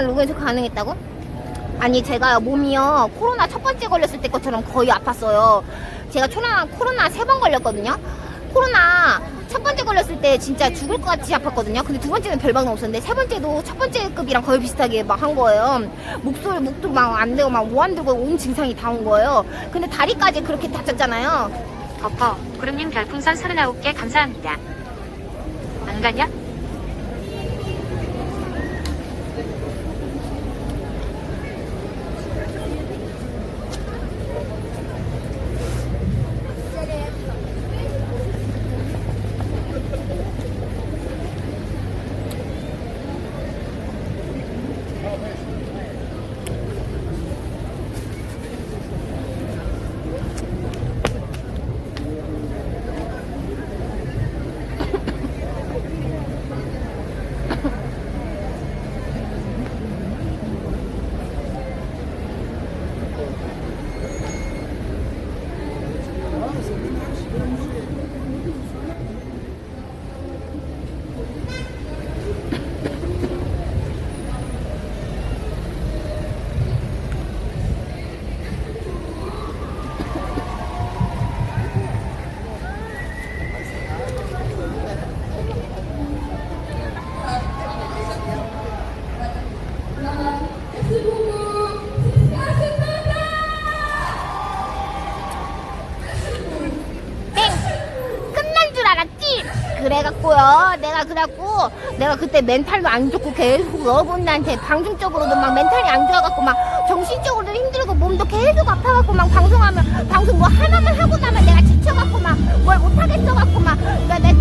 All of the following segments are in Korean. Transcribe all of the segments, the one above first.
코로나 로그인해서 가능했다고? 아니 제가 몸이요 코로나 첫 번째 걸렸을 때 것처럼 거의 아팠어요. 제가 코로나 코로나 세 번 걸렸거든요. 코로나 첫 번째 걸렸을 때 진짜 죽을 것 같이 아팠거든요. 근데 두 번째는 별방은 없었는데 세 번째도 첫 번째 급이랑 거의 비슷하게 막 한 거예요. 목소리 목도 막 안 되고 막뭐안 들고 온 증상이 다 온 거예요. 근데 다리까지 그렇게 다쳤잖아요. 거퍼 구름님 별풍선 39개 감사합니다. 안 가냐? 그래갖고요. 내가 그래갖고 내가 그때 멘탈도 안 좋고 계속 여러분들한테 방송적으로도 막 멘탈이 안 좋아갖고 막 정신적으로도 힘들고 몸도 계속 아파갖고 막 방송하면 방송 뭐 하나만 하고 나면 내가 지쳐갖고 막 뭘 못하겠어갖고 막 그러니까 내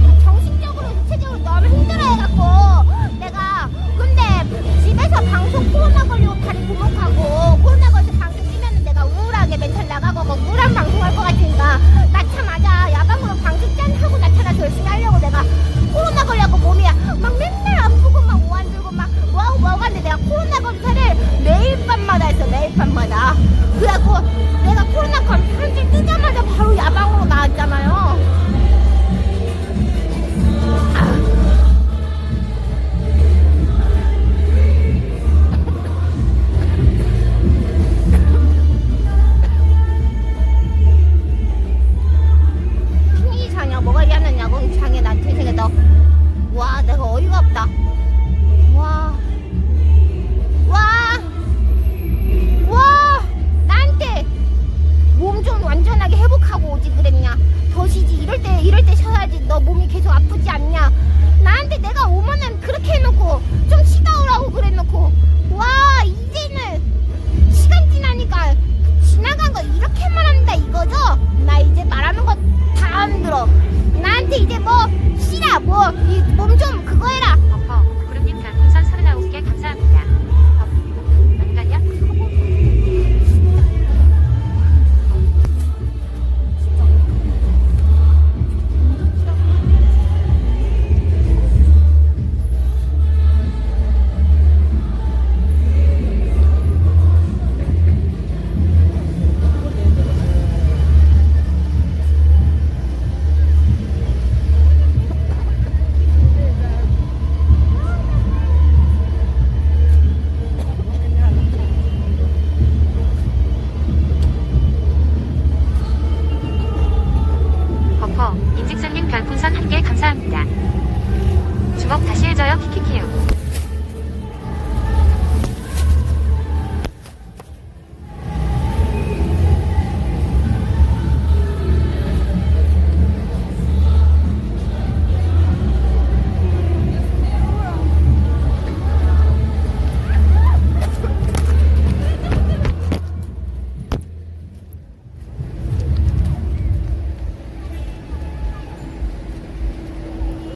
몸이 계속 아프지 않냐? 감사합니다. 주먹 다시 해줘요 키키.